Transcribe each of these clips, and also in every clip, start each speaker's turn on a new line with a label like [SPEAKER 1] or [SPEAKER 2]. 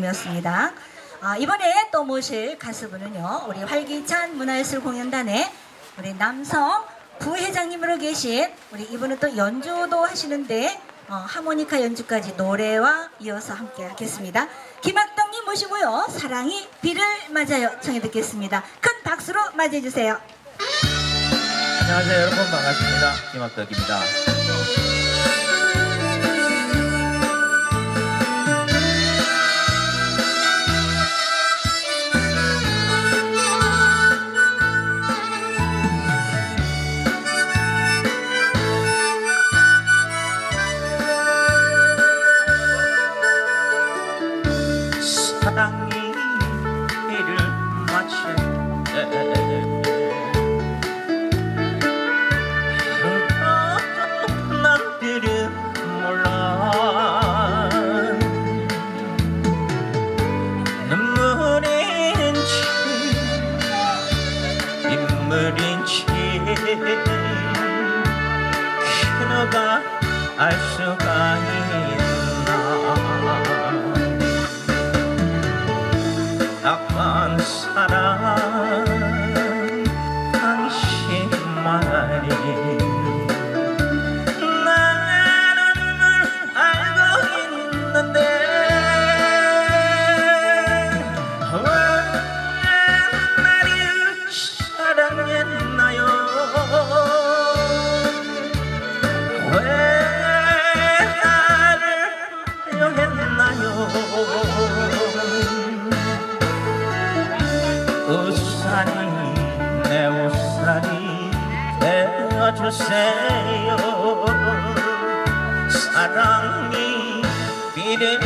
[SPEAKER 1] 부회장님이었습니다. 아, 이번에 또 모실 가수분은요, 우리 활기찬 문화예술 공연단의 우리 남성 부회장님으로 계신 우리 이분은 또 연주도 하시는데 어, 하모니카 연주까지 노래와 이어서 함께 하겠습니다. 김학덕님 모시고요. 사랑이 비를 맞아요. 청해 듣겠습니다. 큰 박수로 맞이해 주세요.
[SPEAKER 2] 안녕하세요 여러분 반갑습니다 김학덕입니다 사랑이 이를 마치 남들은 몰라 눈물인지 인물인지 그너가 알 수가 있 주세요 사랑이 비를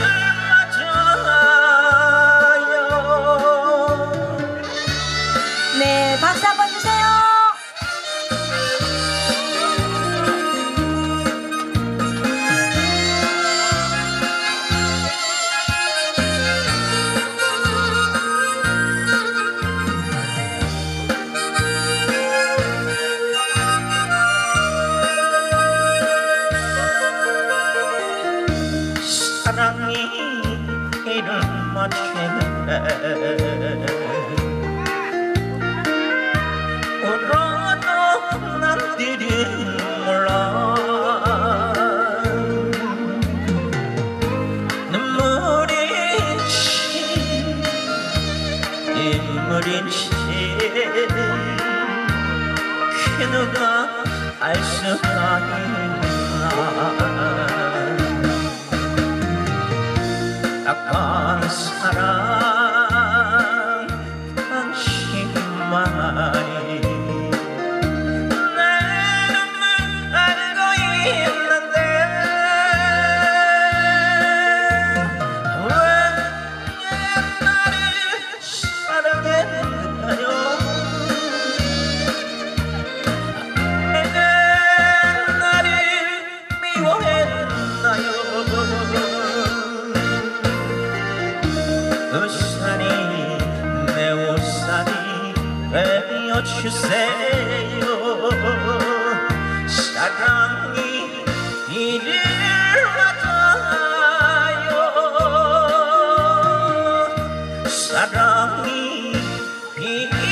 [SPEAKER 2] 맞추네 울어도 남들이 몰라 눈물인지 인물인지 그 누가 알 수가 있나 약한 사 주세요 사랑이 이를 받아요 사랑이 이를